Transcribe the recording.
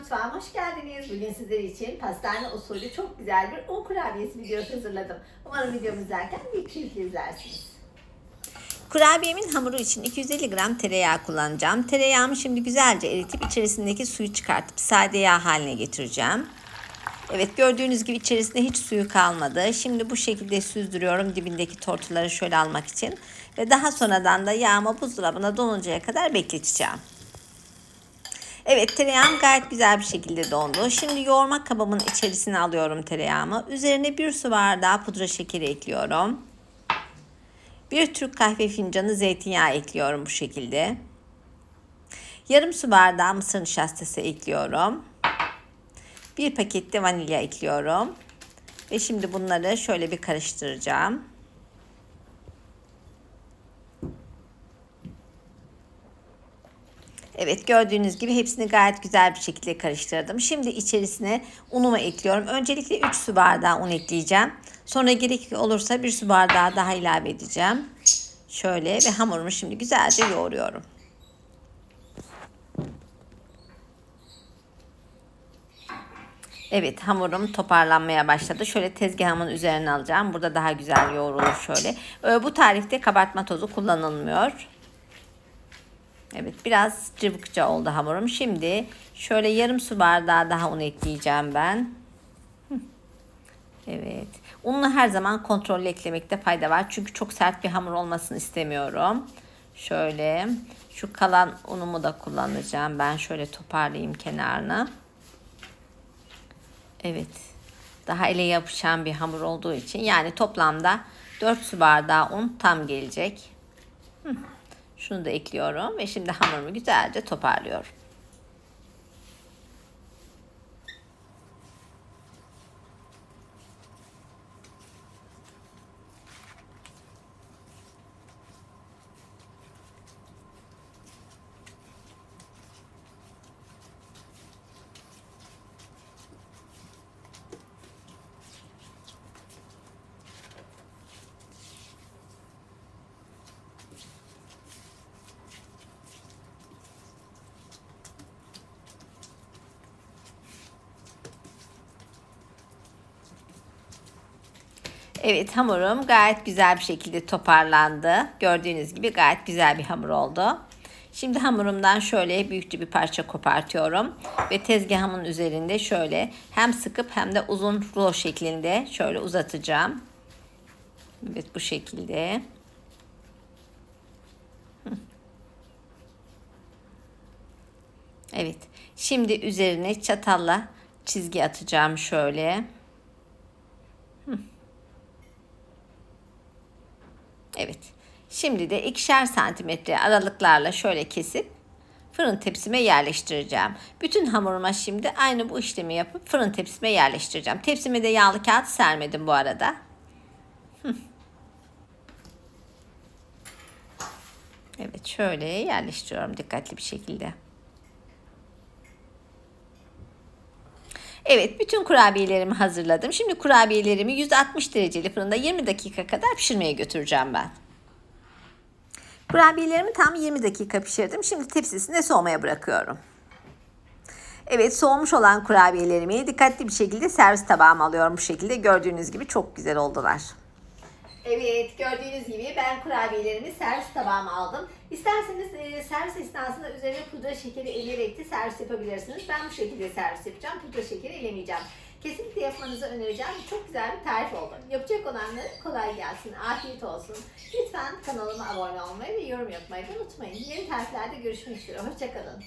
mutfağıma hoş geldiniz. Bugün sizler için pastane usulü çok güzel bir un kurabiyesi videosu hazırladım. Umarım videomu izlerken bir keyifle izlersiniz. Kurabiyemin hamuru için 250 gram tereyağı kullanacağım. Tereyağımı şimdi güzelce eritip içerisindeki suyu çıkartıp sade yağ haline getireceğim. Evet gördüğünüz gibi içerisinde hiç suyu kalmadı. Şimdi bu şekilde süzdürüyorum dibindeki tortuları şöyle almak için. Ve daha sonradan da yağımı buzdolabına donuncaya kadar bekleteceğim. Evet tereyağım gayet güzel bir şekilde dondu. Şimdi yoğurma kabımın içerisine alıyorum tereyağımı. Üzerine bir su bardağı pudra şekeri ekliyorum. Bir Türk kahve fincanı zeytinyağı ekliyorum bu şekilde. Yarım su bardağı mısır nişastası ekliyorum. Bir paket de vanilya ekliyorum. Ve şimdi bunları şöyle bir karıştıracağım. Evet gördüğünüz gibi hepsini gayet güzel bir şekilde karıştırdım. Şimdi içerisine unumu ekliyorum. Öncelikle 3 su bardağı un ekleyeceğim. Sonra gerek olursa 1 su bardağı daha ilave edeceğim. Şöyle ve hamurumu şimdi güzelce yoğuruyorum. Evet hamurum toparlanmaya başladı. Şöyle tezgahımın üzerine alacağım. Burada daha güzel yoğrulur şöyle. Ee, Bu tarifte kabartma tozu kullanılmıyor. Evet biraz cıvıkça oldu hamurum. Şimdi şöyle yarım su bardağı daha un ekleyeceğim ben. Evet. Ununu her zaman kontrollü eklemekte fayda var. Çünkü çok sert bir hamur olmasını istemiyorum. Şöyle şu kalan unumu da kullanacağım. Ben şöyle toparlayayım kenarını. Evet. Daha ele yapışan bir hamur olduğu için yani toplamda 4 su bardağı un tam gelecek. Hı. Şunu da ekliyorum ve şimdi hamurumu güzelce toparlıyorum. Evet hamurum gayet güzel bir şekilde toparlandı. Gördüğünüz gibi gayet güzel bir hamur oldu. Şimdi hamurumdan şöyle büyükçe bir parça kopartıyorum. Ve tezgahımın üzerinde şöyle hem sıkıp hem de uzun rulo şeklinde şöyle uzatacağım. Evet bu şekilde. Evet. Şimdi üzerine çatalla çizgi atacağım şöyle. Evet. Şimdi de ikişer santimetre aralıklarla şöyle kesip fırın tepsime yerleştireceğim. Bütün hamuruma şimdi aynı bu işlemi yapıp fırın tepsime yerleştireceğim. Tepsime de yağlı kağıt sermedim bu arada. Evet şöyle yerleştiriyorum dikkatli bir şekilde. Evet bütün kurabiyelerimi hazırladım. Şimdi kurabiyelerimi 160 dereceli fırında 20 dakika kadar pişirmeye götüreceğim ben. Kurabiyelerimi tam 20 dakika pişirdim. Şimdi tepsisinde soğumaya bırakıyorum. Evet soğumuş olan kurabiyelerimi dikkatli bir şekilde servis tabağıma alıyorum bu şekilde. Gördüğünüz gibi çok güzel oldular. Evet gördüğünüz gibi ben kurabiyelerimi servis tabağıma aldım. İsterseniz e, servis esnasında üzerine pudra şekeri eleyerek de servis yapabilirsiniz. Ben bu şekilde servis yapacağım. Pudra şekeri elemeyeceğim. Kesinlikle yapmanızı önereceğim. Çok güzel bir tarif oldu. Yapacak olanlara kolay gelsin. Afiyet olsun. Lütfen kanalıma abone olmayı ve yorum yapmayı unutmayın. Yeni tariflerde görüşmek üzere. Hoşçakalın.